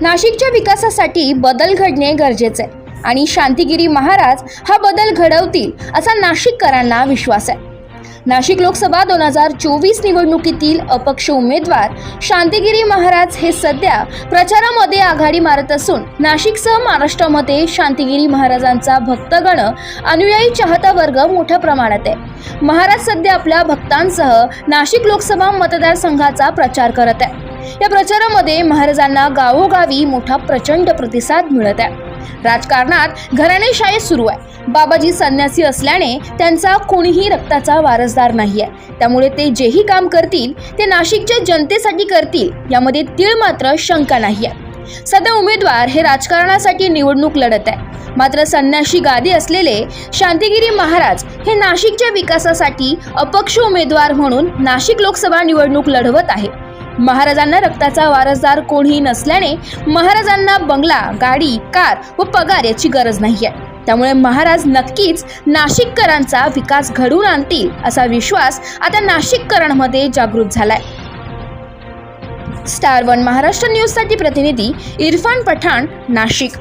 नाशिकच्या विकासासाठी बदल घडणे गरजेचे आहे आणि शांतिगिरी महाराज हा बदल घडवतील असा नाशिककरांना विश्वास आहे. नाशिक लोकसभा दोन हजार चोवीस निवडणुकीतील अपक्ष उमेदवार शांतिगिरी महाराज हे सध्या प्रचारामध्ये आघाडी मारत असून नाशिकसह महाराष्ट्रामध्ये शांतिगिरी महाराजांचा भक्तगण अनुयायी चाहता वर्ग मोठ्या प्रमाणात आहे. महाराज सध्या आपल्या भक्तांसह नाशिक लोकसभा मतदारसंघाचा प्रचार करत आहे. या प्रचारामध्ये महाराजांना गावोगावी मोठा प्रचंड प्रतिसाद मिळत आहे. राजकारणात घराणेशाही सुरू आहे. बाबाजी संन्यासी असल्याने त्यांचा कोणीही रक्ताचा वारसदार नाही आहे त्यामुळे ते जेही काम करतील ते नाशिकच्या जनतेसाठी करतील यामध्ये तीळ मात्र शंका नाही आहे सध्या उमेदवार हे राजकारणासाठी निवडणूक लढत आहे. मात्र संन्याशी गादी असलेले शांतिगिरी महाराज हे नाशिकच्या विकासासाठी अपक्ष उमेदवार म्हणून नाशिक लोकसभा निवडणूक लढवत आहे. महाराजांना रक्ताचा वारसदार कोणीही नसल्याने महाराजांना बंगला गाडी कार व पगार याची गरज नाही आहे त्यामुळे महाराज नक्कीच नाशिककरांचा विकास घडवून आणतील असा विश्वास आता नाशिककरांमध्ये जागृत झालाय. स्टार वन महाराष्ट्र न्यूजसाठी प्रतिनिधी इरफान पठाण नाशिक.